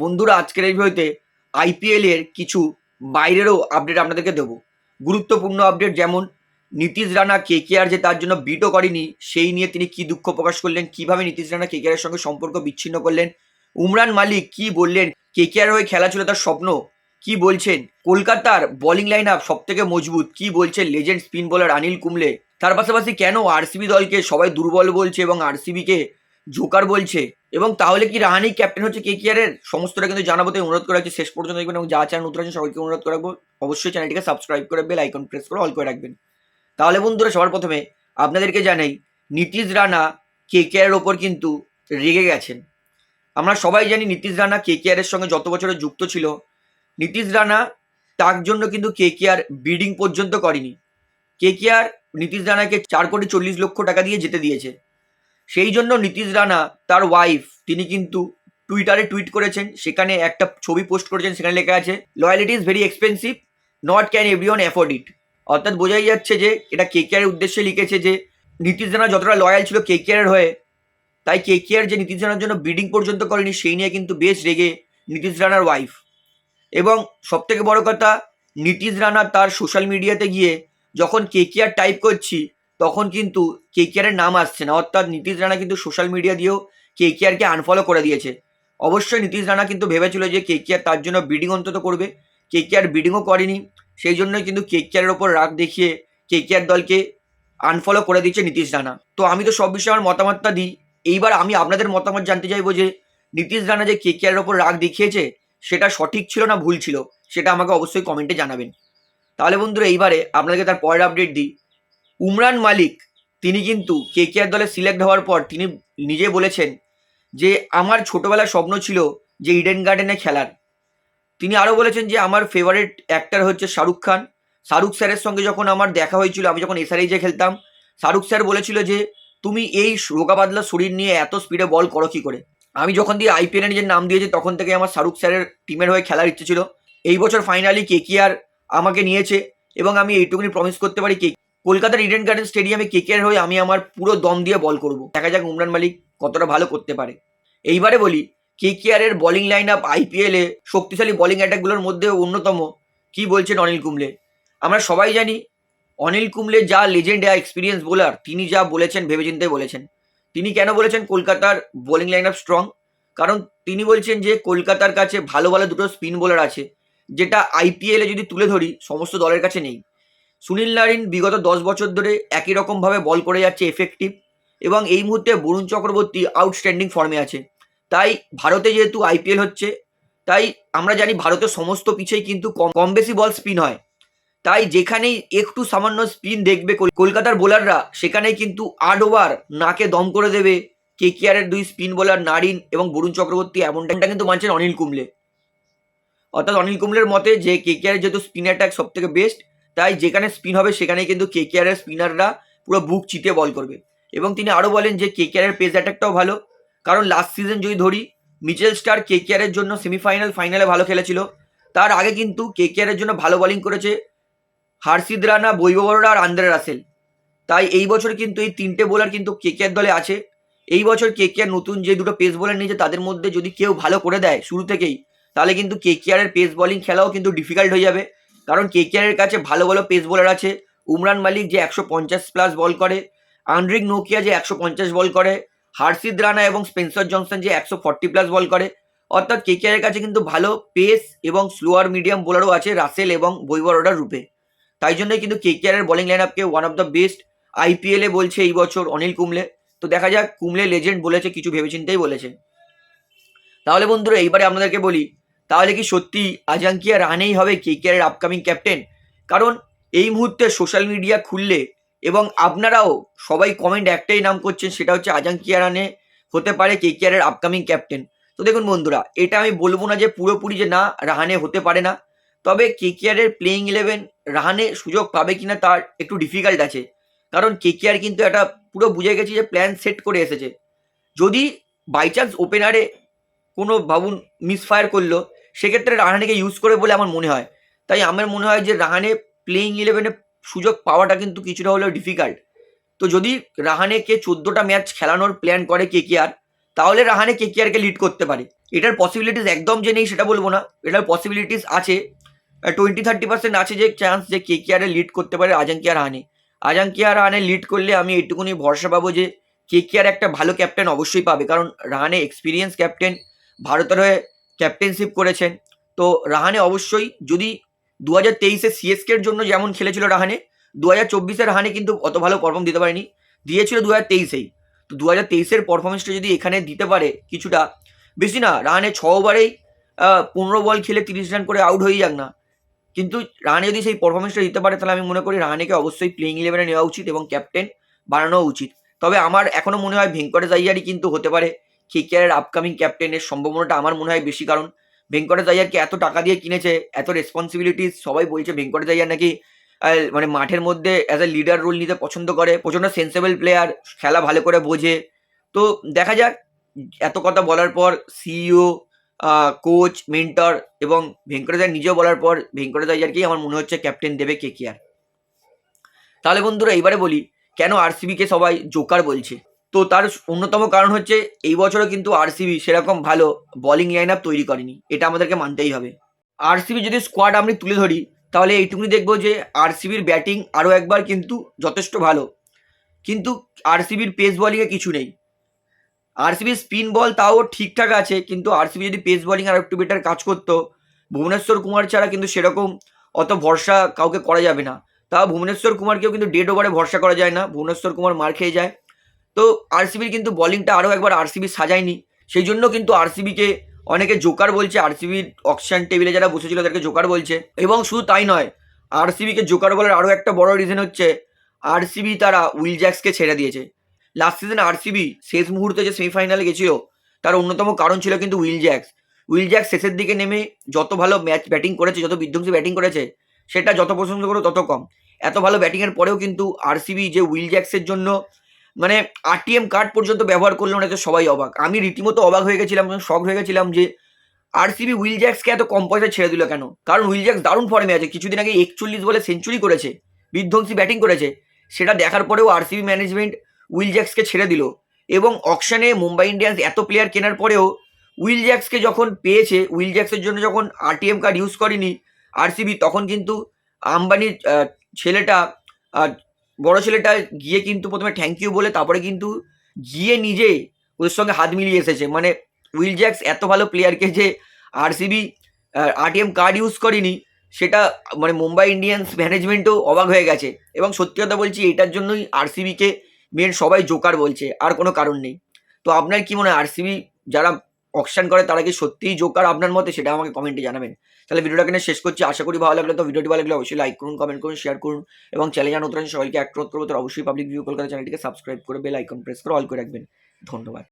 বন্ধুরা, আজকের এই ভিডিওতে আইপিএল এর কিছু বাইরেরও আপডেট আপনাদেরকে দেবো। গুরুত্বপূর্ণ আপডেট যেমন, নীতিশ রানা কে কে আর যে তার জন্য বিটও করেনি, সেই নিয়ে তিনি কি দুঃখ প্রকাশ করলেন, কীভাবে নীতিশ রানা কে এর সঙ্গে সম্পর্ক বিচ্ছিন্ন করলেন, উমরান মালিক কি বললেন কে কে আর হয়ে খেলা ছিল তার স্বপ্ন, কি বলছেন, কলকাতার বোলিং লাইন আপ সব থেকে মজবুত, কি বলছেন legend spin bowler Anil Kumble তার পাশাপাশি কেন আরসিবি দলকে সবাই দুর্বল বলছে এবং আরসিবিকে জোকার বলছে, এবং তাহলে কি রাহানি ক্যাপ্টেন হচ্ছে কে কে এর সমস্তটা কিন্তু জানাব, তাই অনুরোধ করা রাখছি শেষ পর্যন্ত দেখবেন, এবং যা চ্যানেল নতুন আছেন সবাইকে অনুরোধ করে রাখব অবশ্যই চ্যানেলটিকে সাবস্ক্রাইব করে বেল আইকন প্রেস করে অল করে রাখবেন। তাহলে বন্ধুরা, সবার প্রথমে আপনাদেরকে জানাই, নীতিশ রানা কে কে এর ওপর কিন্তু রেগে গেছেন। আমরা সবাই জানি নীতিশ রানা কে কে এর সঙ্গে যত বছরে যুক্ত ছিল, নীতিশ রানা তার জন্য কিন্তু কে কে আর বিডিং পর্যন্ত করেনি। কে কে আর নীতিশ রানাকে চার কোটি চল্লিশ লক্ষ টাকা দিয়ে যেতে দিয়েছে। সেই জন্য নীতিশ রানা তার ওয়াইফ তিনি কিন্তু টুইটারে টুইট করেছেন, সেখানে একটা ছবি পোস্ট করেছেন, সেখানে লেখা আছে loyalty is very expensive not can every one afford it অর্থাৎ বোঝাই যাচ্ছে যে, এটা কে কে এর উদ্দেশ্যে লিখেছে যে, নীতিশ রানা যতটা লয়াল ছিল কে কে এর হয়ে, তাই কে কে আর যে নীতিশ রানার জন্য ব্রিডিং পর্যন্ত করেনি, সেই নিয়ে কিন্তু বেশ রেগে নীতিশ রানার ওয়াইফ এবং সবথেকে বড় কথা, নীতিশ রানা তার সোশ্যাল মিডিয়াতে গিয়ে যখন কে কে আর টাইপ করছি তখন কিন্তু কে কে আরের নাম আসছে না। অর্থাৎ নীতিশ রানা কিন্তু সোশ্যাল মিডিয়া দিয়েও কে কে আরকে আনফলো করে দিয়েছে। অবশ্যই নীতিশ রানা কিন্তু ভেবেছিল যে কে কে আর তার জন্য বিডিং অন্তত করবে। কে কে আর বিডিংও করেনি। সেই জন্যই কিন্তু কে কে আরের ওপর রাগ দেখিয়ে কে কে আর দলকে আনফলো করে দিচ্ছে নীতিশ রানা। তো আমি তো সব বিষয়ে আমার মতামতটা দিই। এইবার আমি আপনাদের মতামত জানতে চাইব যে নীতিশ রানা যে কে কে আরের ওপর রাগ দেখিয়েছে, সেটা সঠিক ছিল না ভুল ছিল, সেটা আমাকে অবশ্যই কমেন্টে জানাবেন। তাহলে বন্ধুরা, এইবারে আপনাদেরকে তার পরের আপডেট দিই। উমরান মালিক, তিনি কিন্তু কে কে আর দলে সিলেক্ট হওয়ার পর তিনি নিজে বলেছেন যে, আমার ছোটবেলার স্বপ্ন ছিল যে ইডেন গার্ডেনে খেলার। তিনি আরও বলেছেন যে, আমার ফেভারিট অ্যাক্টর হচ্ছে শাহরুখ খান। শাহরুখ স্যারের সঙ্গে যখন আমার দেখা হয়েছিল, আমি যখন এসআরএইচে খেলতাম, শাহরুখ স্যার বলেছিল যে, তুমি এই রোগা পাতলা শরীর নিয়ে এত স্পিডে বল করো কী করে? আমি যখন দিয়ে আইপিএলে নিজের নাম দিয়েছি, তখন থেকে আমার শাহরুখ স্যারের টিমের হয়ে খেলার ইচ্ছে ছিল। এই বছর ফাইনালি কে আমাকে নিয়েছে এবং আমি এইটুকুনি প্রমিস করতে পারি কে কলকাতার ইডেন গার্ডেন স্টেডিয়ামে কে কে হয়ে আমি আমার পুরো দম দিয়ে বল করব। দেখা যাক উমরান মালিক কতটা ভালো করতে পারে। এইবারে বলি K K R bowling line up আইপিএলে শক্তিশালী বোলিং অ্যাটাকগুলোর মধ্যে অন্যতম কি বলছেন অনিল কুমলে আমরা সবাই জানি অনিল কুমলে যা লেজেন্ড এক্সপিরিয়েন্স বোলার তিনি যা বলেছেন, ভেবেচিন্তে বলেছেন। তিনি কেন বলেছেন কলকাতার বোলিং লাইন আপ স্ট্রং কারণ তিনি বলছেন যে কলকাতার কাছে ভালো ভালো দুটো স্পিন বোলার আছে, যেটা আইপিএলে যদি তুলে ধরি, সমস্ত দলের কাছে নেই। সুনীল নারিন বিগত দশ বছর ধরে একই রকমভাবে বল করে যাচ্ছে এফেক্টিভ এবং এই মুহূর্তে বরুণ চক্রবর্তী আউটস্ট্যান্ডিং ফর্মে আছে। তাই ভারতে যেহেতু আইপিএল হচ্ছে, তাই আমরা জানি ভারতের সমস্ত পিছেই কিন্তু কম বেশি বল স্পিন হয়। তাই যেখানেই একটু সামান্য স্পিন দেখবে কল- কলকাতার বোলাররা সেখানেই কিন্তু আট ওভার নাকে দম করে দেবে কে এর দুই স্পিন বোলার নারিন এবং বরুণ চক্রবর্তী এমনটা কিন্তু মানছেন অনিল কুমলে অর্থাৎ অনিল কুমলের মতে যে কে কে আর যেহেতু স্পিন অ্যাটাক সব থেকে বেস্ট তাই যেখানে স্পিন হবে সেখানে কিন্তু কে কে আর স্পিনাররা পুরো বুক চিতে বল করবে। এবং তিনি আরও বলেন যে কে কে আর পেস অ্যাটাকটাও ভালো। কারণ লাস্ট সিজন যদি ধরি মিচেল স্টার কে কে এর জন্য সেমিফাইনাল ফাইনালে ভালো খেলেছিল। তার আগে কিন্তু কে কে এর জন্য ভালো বোলিং করেছে হার্ষিদ রানা অরোরা আর আন্দ্রে রাসেল। তাই এই বছর কিন্তু এই তিনটে বোলার কিন্তু কে কে দলে আছে। এই বছর কে কে নতুন যে দুটো পেস বোলার নিয়েছে, তাদের মধ্যে যদি কেউ ভালো করে দেয় শুরু থেকেই, তাহলে কিন্তু কে কে এর পেস বলিং খেলাও কিন্তু ডিফিকাল্ট হয়ে যাবে। কারণ কে কে এর কাছে ভালো ভালো পেস বোলার আছে। উমরান মালিক যে একশো পঞ্চাশ প্লাস বল করে আন্ড্রিক নোকিয়া যে একশো পঞ্চাশ বল করে, হার্ষিদ রানা এবং স্পেন্সার জনসন যে একশো ফর্টি প্লাস বল করে। অর্থাৎ কে কে এর কাছে কিন্তু ভালো পেস এবং স্লোয়ার মিডিয়াম বোলারও আছে রাসেল এবং বৈবরোডার রূপে। তাই জন্যই কিন্তু কে কে এর বোলিং লাইন আপকে ওয়ান অফ দ্য বেস্ট আইপিএলে বলছে এই বছর অনিল কুমলে তো দেখা যাক কুমলে লেজেন্ড বলেছে, কিছু ভেবেচিন্তেই বলেছে। তাহলে বন্ধুরা, এইবারে আপনাদেরকে বলি তাহলে কি সত্যি আজাঙ্কিয়া রানেই হবে কে কে এর আপকামিং ক্যাপ্টেন কারণ এই মুহূর্তে সোশ্যাল মিডিয়া খুললে এবং আপনারাও সবাই কমেন্ট একটাই নাম করছেন, সেটা হচ্ছে আজাঙ্কিয়া রানে হতে পারে কে কে এর আপকামিং ক্যাপ্টেন তো দেখুন বন্ধুরা, এটা আমি বলব না যে পুরোপুরি যে না রাহানে হতে পারে না। তবে কে কে এর প্লেইং ইলেভেন রাহানে সুযোগ পাবে কিনা তার একটু ডিফিকাল্ট আছে। কারণ কে কে আর কিন্তু একটা পুরো বুঝে গেছে যে প্ল্যান সেট করে এসেছে। যদি বাই চান্স ওপেনারে কোনো ভাবুন মিসফায়ার করল সেক্ষেত্রে রাহানেকে ইউজ করে বলে আমার মনে হয়। তাই আমার মনে হয় যে রাহানে প্লেইং ইলেভেনে সুযোগ পাওয়াটা কিন্তু কিছুটা হলেও ডিফিকাল্ট তো যদি রাহানেকে চোদ্দোটা ম্যাচ খেলানোর প্ল্যান করে কে আর তাহলে রাহানে কে কে আরকে লিড করতে পারে। এটার পসিবিলিটিস একদম যে নেই সেটা বলব না। এটার পসিবিলিটিস আছে। টোয়েন্টি থার্টি পার্সেন্ট আছে যে চান্স যে কে কে আরে লিড করতে পারে আজাঙ্কিয়া রাহানে। আজাঙ্কিয়া রাহানে লিড করলে আমি এটুকুনি ভরসা পাবো যে কে কে আর একটা ভালো ক্যাপ্টেন অবশ্যই পাবে। কারণ রাহানে এক্সপিরিয়েন্স ক্যাপ্টেন ভারতের হয়ে ক্যাপ্টেনশিপ করেছেন। তো রাহানে অবশ্যই যদি দু হাজার তেইশে সিএসকের জন্য যেমন খেলেছিল রাহানে দু হাজার চব্বিশে রাহানে কিন্তু অত ভালো পারফর্ম দিতে পারেনি। দিয়েছিল দু হাজার তেইশেই। তো দু হাজার তেইশের পারফরমেন্সটা যদি এখানে দিতে পারে কিছুটা, বেশি না, রাহানে ছ ওভারেই পনেরো বল খেলে তিরিশ রান করে আউট হয়ে যাক না। কিন্তু রাহানে যদি সেই পারফরমেন্সটা দিতে পারে, তাহলে আমি মনে করি রাহানেকে অবশ্যই প্লেইং ইলেভেনে নেওয়া উচিত এবং ক্যাপ্টেন বানানো উচিত। তবে আমার এখনও মনে হয় ভেঙ্কটেশ আইয়ারই কিন্তু হতে পারে। কেকেআরের আপকামিং ক্যাপ্টেনের সম্ভাবনাটা আমার মনে হয় বেশি, কারণ ভেঙ্কটেশ আইয়ারকে এত টাকা দিয়ে কিনেছে, এত রেসপন্সিবিলিটিস সবাই বলছে ভেঙ্কটেশ আইয়ার নাকি মানে মাঠের মধ্যে অ্যাজ এ লিডার রোল নিতে পছন্দ করে, প্রচণ্ড সেন্সেবল প্লেয়ার খেলা ভালো করে বোঝে। তো দেখা যাক, এত কথা বলার পর সিইও কোচ মেন্টর এবং ভেঙ্কটেশ আইয়ার নিজেও বলার পর ভেঙ্কটেশ আইয়ারকেই আমার মনে হচ্ছে ক্যাপ্টেন দেবে কে আর তাহলে বন্ধুরা, এইবারে বলি, কেন আরসিবিকে সবাই জোকার বলছে? তো তার অন্যতম কারণ হচ্ছে এই বছরও কিন্তু আরসিবি সেরকম ভালো বোলিং লাইন আপ তৈরি করেনি। এটা আমাদেরকে মানতেই হবে। আরসিবি যদি স্কোয়াড আমি তুলে ধরি, তাহলে এইটুকুনি দেখব যে আরসিবির ব্যাটিং আরও একবার কিন্তু যথেষ্ট ভালো। কিন্তু আরসিবির পেস বলিংয়ে কিছু নেই। আরসিবির স্পিন বল তাও ঠিকঠাক আছে, কিন্তু আরসিবি যদি পেস বলিং আর একটু বেটার কাজ করতো, ভুবনেশ্বর কুমার ছাড়া কিন্তু সেরকম অত ভরসা কাউকে করা যাবে না। তাও ভুবনেশ্বর কুমারকেও কিন্তু ডেড ওভারে ভরসা করা যায় না। ভুবনেশ্বর কুমার মার খেয়ে যায়। তো আরসিবির কিন্তু বলিংটা আরও একবার আরসিবি সাজায়নি। সেই জন্য কিন্তু আরসিবিকে অনেকে জোকার বলছে আরসিবির অকশন টেবিলে যারা বসেছিল তাদেরকে জোকার বলছে। এবং শুধু তাই নয় আরসিবিকে জোকার বলার আরও একটা বড় রিজন হচ্ছে আরসিবি তারা উইল জ্যাক্সকে ছেড়ে দিয়েছে। লাস্ট সিজন আরসিবি শেষ মুহূর্তে যে সেমিফাইনালে গেছিল, তার অন্যতম কারণ ছিল কিন্তু উইল জ্যাক্স উইল জ্যাক্স শেষের দিকে নেমে যত ভালো ম্যাচ ব্যাটিং করেছে, যত বিধ্বংসী ব্যাটিং করেছে, সেটা যত প্রশংসা করো তত কম। এত ভালো ব্যাটিংয়ের পরেও কিন্তু আরসিবি যে উইল জ্যাক্সের জন্য মানে আরটিএম কার্ড পর্যন্ত ব্যবহার করল না তো সবাই অবাক। আমি রীতিমতো অবাক হয়ে গেছিলাম শখ হয়ে গেছিলাম যে আরসিবি উইল জ্যাক্সকে এত কম পয়সা ছেড়ে দিল কেন? কারণ উইল জ্যাক্স দারুণ ফর্মে আছে, কিছুদিন আগে একচল্লিশ বলে সেঞ্চুরি করেছে, বিধ্বংসী ব্যাটিং করেছে। সেটা দেখার পরেও আরসিবি ম্যানেজমেন্ট উইল জ্যাক্সকে ছেড়ে দিল। এবং অকশনে মুম্বাই ইন্ডিয়ান্স এত প্লেয়ার কেনার পরেও উইল জ্যাক্সকে যখন পেয়েছে উইল জ্যাক্সের জন্য যখন আরটিএম কার্ড ইউজ করেনি আরসিবি তখন কিন্তু আম্বানির ছেলেটা বড় ছেলেটা গিয়ে কিন্তু প্রথমে থ্যাংক ইউ বলে তারপরে কিন্তু গিয়ে নিজে ওদের সঙ্গে হাত মিলিয়ে এসেছে। মানে উইল জ্যাক্স এত ভালো প্লেয়ারকে যে আরসিবি আরটিএম কার্ড ইউজ করেনি, সেটা মানে মুম্বাই ইন্ডিয়ান্স ম্যানেজমেন্টও অবাক হয়ে গেছে। এবং সত্যি কথা বলছি, এটার জন্যই আরসিবিকে মেন সবাই জোকার বলছে, আর কোনো কারণ নেই। তো আপনার কি মনে হয় আরসিবি যারা অকশন করে তারা কি সত্যিই জোকার আপনার মতে? সেটা আমাকে কমেন্টে জানাবেন। তাহলে ভিডিওটা কিনে শেষ করছি। আশা করি ভালো লাগলে। তো ভিডিওটি ভালো লাগলে অবশ্যই লাইক করুন কমেন্ট করুন শেয়ার করুন এবং চ্যানেল জানো সবাইকে অ্যাক্ট করব তো অবশ্যই পাবলিক ভিউ কলকাতা চ্যানেলটিকে সাবস্ক্রাইব করে বেল আইকন প্রেস করে অল করে রাখবেন। ধন্যবাদ।